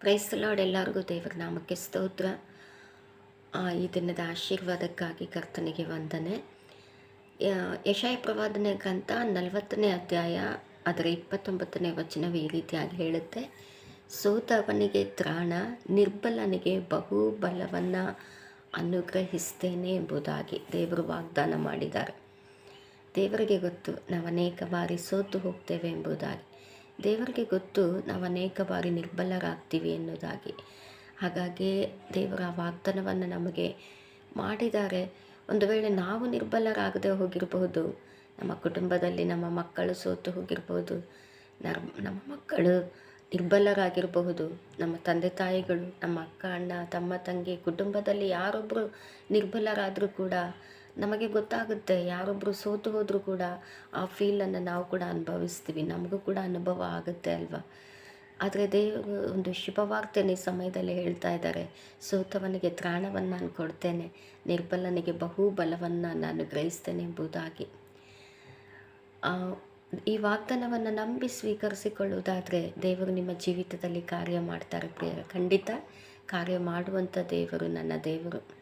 ಕ್ರೈಸ್ತಲಾಡ್ ಎಲ್ಲರಿಗೂ ದೇವರ ನಾಮಕ್ಕೆ ಸ್ತೋತ್ರ. ಈ ದಿನದ ಆಶೀರ್ವಾದಕ್ಕಾಗಿ ಕರ್ತನಿಗೆ ವಂದನೆ. ಯಶಾಯ ಪ್ರವಾದನೆ ಗ್ರಂಥ ನಲವತ್ತನೇ ಅಧ್ಯಾಯ, ಅದರ ಇಪ್ಪತ್ತೊಂಬತ್ತನೇ ವಚನವೇ ಈ ರೀತಿಯಾಗಿ ಹೇಳುತ್ತೆ. ಸೋತವನಿಗೆ ತ್ರಾಣ, ನಿರ್ಬಲನಿಗೆ ಬಹು ಬಲವನ್ನು ಅನುಗ್ರಹಿಸ್ತೇನೆ ಎಂಬುದಾಗಿ ದೇವರು ವಾಗ್ದಾನ ಮಾಡಿದ್ದಾರೆ. ದೇವರಿಗೆ ಗೊತ್ತು ನಾವು ಅನೇಕ ಬಾರಿ ಸೋತು ಹೋಗ್ತೇವೆ ಎಂಬುದಾಗಿ. ದೇವರಿಗೆ ಗೊತ್ತು ನಾವು ಅನೇಕ ಬಾರಿ ನಿರ್ಬಲರಾಗ್ತೀವಿ ಎನ್ನುವುದಾಗಿ. ಹಾಗಾಗಿ ದೇವರ ವಾಗ್ದಾನವನ್ನು ನಮಗೆ ಮಾಡಿದ್ದಾರೆ. ಒಂದು ವೇಳೆ ನಾವು ನಿರ್ಬಲರಾಗದೆ ಹೋಗಿರಬಹುದು, ನಮ್ಮ ಕುಟುಂಬದಲ್ಲಿ ನಮ್ಮ ಮಕ್ಕಳು ಸೋತು ಹೋಗಿರಬಹುದು ನಮ್ಮ ಮಕ್ಕಳು ನಿರ್ಬಲರಾಗಿರಬಹುದು, ನಮ್ಮ ತಂದೆ ತಾಯಿಗಳು, ನಮ್ಮ ಅಕ್ಕ, ಅಣ್ಣ, ತಮ್ಮ, ತಂಗಿ, ಕುಟುಂಬದಲ್ಲಿ ಯಾರೊಬ್ಬರು ನಿರ್ಬಲರಾದರೂ ಕೂಡ ನಮಗೆ ಗೊತ್ತಾಗುತ್ತೆ ಯಾರೊಬ್ಬರು ಸೋತು ಹೋದರೂ ಕೂಡ ಆ ಫೀಲನ್ನು ನಾವು ಕೂಡ ಅನುಭವಿಸ್ತೀವಿ, ನಮಗೂ ಕೂಡ ಅನುಭವ ಆಗುತ್ತೆ ಅಲ್ವಾ? ಆದರೆ ದೇವರು ಒಂದು ಶುಭವಾಗ್ತೇನೆ ಸಮಯದಲ್ಲಿ ಹೇಳ್ತಾ ಇದ್ದಾರೆ, ಸೋತವನಿಗೆ ತ್ರಾಣವನ್ನು ನಾನು ಕೊಡ್ತೇನೆ, ನಿರ್ಬಲನಿಗೆ ಬಹುಬಲವನ್ನು ನಾನು ಗ್ರಹಿಸ್ತೇನೆ ಎಂಬುದಾಗಿ. ಈ ವಾಗ್ದಾನವನ್ನು ನಂಬಿ ಸ್ವೀಕರಿಸಿಕೊಳ್ಳುವುದಾದರೆ ದೇವರು ನಿಮ್ಮ ಜೀವಿತದಲ್ಲಿ ಕಾರ್ಯ ಮಾಡ್ತಾರೆ ಪ್ರಿಯರು. ಖಂಡಿತ ಕಾರ್ಯ ಮಾಡುವಂಥ ದೇವರು ನನ್ನ ದೇವರು.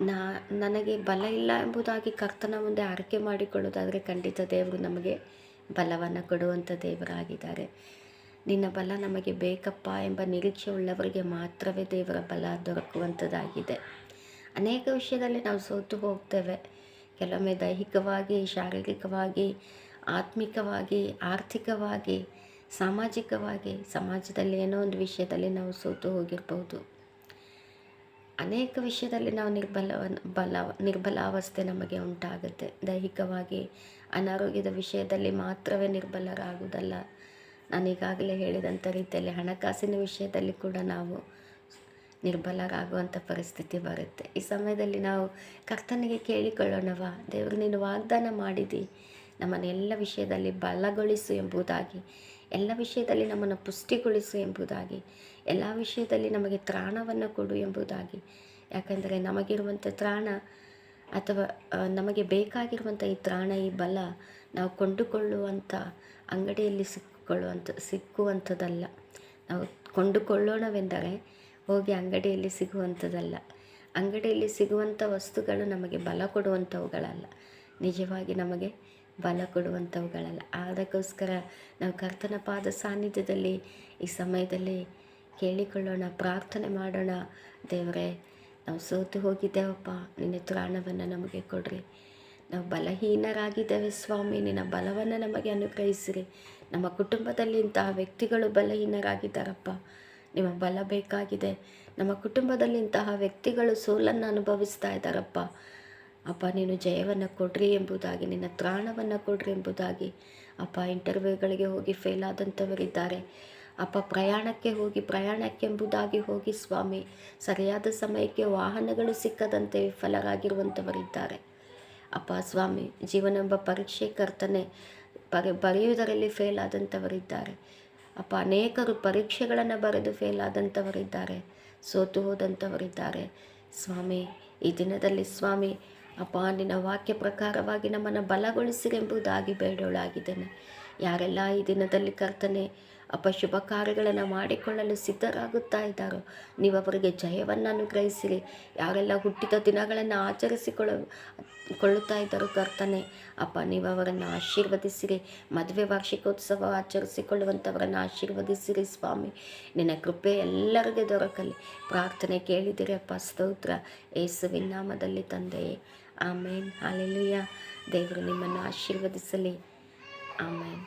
ನಾ, ನನಗೆ ಬಲ ಇಲ್ಲ ಎಂಬುದಾಗಿ ಕರ್ತನ ಮುಂದೆ ಆರೈಕೆ ಮಾಡಿಕೊಳ್ಳೋದಾದರೆ ಖಂಡಿತ ದೇವರು ನಮಗೆ ಬಲವನ್ನು ಕೊಡುವಂಥ ದೇವರಾಗಿದ್ದಾರೆ. ನಿನ್ನ ಬಲ ನಮಗೆ ಬೇಕಪ್ಪ ಎಂಬ ನಿರೀಕ್ಷೆ ಉಳ್ಳವರಿಗೆ ಮಾತ್ರವೇ ದೇವರ ಬಲ ದೊರಕುವಂಥದ್ದಾಗಿದೆ. ಅನೇಕ ವಿಷಯದಲ್ಲಿ ನಾವು ಸೋತು ಹೋಗ್ತೇವೆ. ಕೆಲವೊಮ್ಮೆ ದೈಹಿಕವಾಗಿ, ಶಾರೀರಿಕವಾಗಿ, ಆತ್ಮಿಕವಾಗಿ, ಆರ್ಥಿಕವಾಗಿ, ಸಾಮಾಜಿಕವಾಗಿ, ಸಮಾಜದಲ್ಲಿ ಏನೋ ಒಂದು ವಿಷಯದಲ್ಲಿ ನಾವು ಸೋತು ಹೋಗಿರ್ಬೋದು. ಅನೇಕ ವಿಷಯದಲ್ಲಿ ನಾವು ನಿರ್ಬಲವ ಬಲ ನಿರ್ಬಲಾವಸ್ಥೆ ನಮಗೆ ಉಂಟಾಗುತ್ತೆ. ದೈಹಿಕವಾಗಿ ಅನಾರೋಗ್ಯದ ವಿಷಯದಲ್ಲಿ ಮಾತ್ರವೇ ನಿರ್ಬಲರಾಗುವುದಲ್ಲ. ನಾನು ಈಗಾಗಲೇ ಹೇಳಿದಂಥ ರೀತಿಯಲ್ಲಿ ಹಣಕಾಸಿನ ವಿಷಯದಲ್ಲಿ ಕೂಡ ನಾವು ನಿರ್ಬಲರಾಗುವಂಥ ಪರಿಸ್ಥಿತಿ ಬರುತ್ತೆ. ಈ ಸಮಯದಲ್ಲಿ ನಾವು ಕರ್ತನಿಗೆ ಕೇಳಿಕೊಳ್ಳೋಣವಾ? ದೇವರು, ನೀನು ವಾಗ್ದಾನ ಮಾಡಿದಿ. ನಮ್ಮನ್ನೆಲ್ಲ ವಿಷಯದಲ್ಲಿ ಬಲಗೊಳಿಸು ಎಂಬುದಾಗಿ. ಎಲ್ಲ ವಿಷಯದಲ್ಲಿ ನಮ್ಮನ್ನು ಪುಷ್ಟಿಗೊಳಿಸು ಎಂಬುದಾಗಿ, ಎಲ್ಲ ವಿಷಯದಲ್ಲಿ ನಮಗೆ ತ್ರಾಣವನ್ನು ಕೊಡು ಎಂಬುದಾಗಿ. ಯಾಕಂದರೆ ನಮಗಿರುವಂಥ ತ್ರಾಣ ಅಥವಾ ನಮಗೆ ಬೇಕಾಗಿರುವಂಥ ಈ ತ್ರಾಣ, ಈ ಬಲ ನಾವು ಕೊಂಡುಕೊಳ್ಳುವಂಥ ಅಂಗಡಿಯಲ್ಲಿ ಸಿಕ್ಕೊಳ್ಳುವಂಥ, ಸಿಕ್ಕುವಂಥದ್ದಲ್ಲ. ನಾವು ಕೊಂಡುಕೊಳ್ಳೋಣವೆಂದರೆ ಹೋಗಿ ಅಂಗಡಿಯಲ್ಲಿ ಸಿಗುವಂಥದ್ದಲ್ಲ. ಅಂಗಡಿಯಲ್ಲಿ ಸಿಗುವಂಥ ವಸ್ತುಗಳು ನಮಗೆ ಬಲ ಕೊಡುವಂಥವುಗಳಲ್ಲ. ನಿಜವಾಗಿ ನಮಗೆ ಬಲ ಕೊಡುವಂಥವುಗಳಲ್ಲ. ಅದಕ್ಕೋಸ್ಕರ ನಾವು ಕರ್ತನ ಪಾದ ಸಾನ್ನಿಧ್ಯದಲ್ಲಿ ಈ ಸಮಯದಲ್ಲಿ ಕೇಳಿಕೊಳ್ಳೋಣ, ಪ್ರಾರ್ಥನೆ ಮಾಡೋಣ. ದೇವರೇ, ನಾವು ಸೋತು ಹೋಗಿದ್ದೇವಪ್ಪ, ನಿನ್ನ ತ್ರಾಣವನ್ನು ನಮಗೆ ಕೊಡ್ರಿ. ನಾವು ಬಲಹೀನರಾಗಿದ್ದೇವೆ ಸ್ವಾಮಿ, ನಿನ್ನ ಬಲವನ್ನು ನಮಗೆ ಅನುಗ್ರಹಿಸಿರಿ. ನಮ್ಮ ಕುಟುಂಬದಲ್ಲಿ ಇಂತಹ ವ್ಯಕ್ತಿಗಳು ಬಲಹೀನರಾಗಿದ್ದಾರಪ್ಪ. ನಿಮ್ಮ ಬಲ ಬೇಕಾಗಿದೆ. ನಮ್ಮ ಕುಟುಂಬದಲ್ಲಿ ಇಂತಹ ವ್ಯಕ್ತಿಗಳು ಸೋಲನ್ನು ಅನುಭವಿಸ್ತಾ ಇದ್ದಾರಪ್ಪ. ಅಪ್ಪ, ನೀನು ಜಯವನ್ನು ಕೊಡ್ರಿ ಎಂಬುದಾಗಿ, ನಿನ್ನ ತ್ರಾಣವನ್ನು ಕೊಡ್ರಿ ಎಂಬುದಾಗಿ. ಅಪ್ಪ, ಇಂಟರ್ವ್ಯೂಗಳಿಗೆ ಹೋಗಿ ಫೇಲ್ ಆದಂಥವರಿದ್ದಾರೆ. ಅಪ್ಪ, ಪ್ರಯಾಣಕ್ಕೆ ಹೋಗಿ, ಪ್ರಯಾಣಕ್ಕೆಂಬುದಾಗಿ ಹೋಗಿ ಸ್ವಾಮಿ, ಸರಿಯಾದ ಸಮಯಕ್ಕೆ ವಾಹನಗಳು ಸಿಕ್ಕದಂತೆ ವಿಫಲರಾಗಿರುವಂಥವರಿದ್ದಾರೆ. ಅಪ್ಪ, ಸ್ವಾಮಿ, ಜೀವನೆಂಬ ಪರೀಕ್ಷೆ ಕರ್ತನೆ ಬರೆ, ಬರೆಯುವುದರಲ್ಲಿ ಫೇಲ್ ಆದಂಥವರಿದ್ದಾರೆ. ಅಪ್ಪ, ಅನೇಕರು ಪರೀಕ್ಷೆಗಳನ್ನು ಬರೆದು ಫೇಲ್ ಆದಂಥವರಿದ್ದಾರೆ, ಸೋತು ಹೋದಂಥವರಿದ್ದಾರೆ. ಸ್ವಾಮಿ, ಈ ದಿನದಲ್ಲಿ ಸ್ವಾಮಿ ಅಪ್ಪ ನಿನ್ನ ವಾಕ್ಯ ಪ್ರಕಾರವಾಗಿ ನಮ್ಮನ್ನು ಬಲಗೊಳಿಸಿರೆಂಬುದಾಗಿ ಬೇಡೋಳಾಗಿದ್ದೇನೆ. ಯಾರೆಲ್ಲ ಈ ದಿನದಲ್ಲಿ ಕರ್ತನೆ, ಅಪ್ಪ ಶುಭ ಕಾರ್ಯಗಳನ್ನು ಮಾಡಿಕೊಳ್ಳಲು ಸಿದ್ಧರಾಗುತ್ತಾ ಇದ್ದಾರೋ, ನೀವು ಅವರಿಗೆ ಜಯವನ್ನು ಅನುಗ್ರಹಿಸಿರಿ. ಯಾರೆಲ್ಲ ಹುಟ್ಟಿದ ದಿನಗಳನ್ನು ಆಚರಿಸಿಕೊಳ್ಳ, ಕೊಳ್ಳುತ್ತಾ ಇದ್ದಾರೋ ಕರ್ತನೆ, ಅಪ್ಪ ನೀವು ಅವರನ್ನು ಆಶೀರ್ವದಿಸಿರಿ. ಮದುವೆ ವಾರ್ಷಿಕೋತ್ಸವ ಆಚರಿಸಿಕೊಳ್ಳುವಂಥವರನ್ನು ಆಶೀರ್ವದಿಸಿರಿ ಸ್ವಾಮಿ. ನಿನ್ನ ಕೃಪೆ ಎಲ್ಲರಿಗೆ ದೊರಕಲಿ. ಪ್ರಾರ್ಥನೆ ಕೇಳಿದಿರಿ ಅಪ್ಪ, ಸ್ತೋತ್ರ. ಏಸುವಿನ ನಾಮದಲ್ಲಿ ತಂದೆಯೇ. ಆಮೇನ್. ಹಾಲೆಲುಯ್ಯ ದೇವರು ನಿಮ್ಮನ್ನು ಆಶೀರ್ವದಿಸಲಿ. ಆಮೇನ್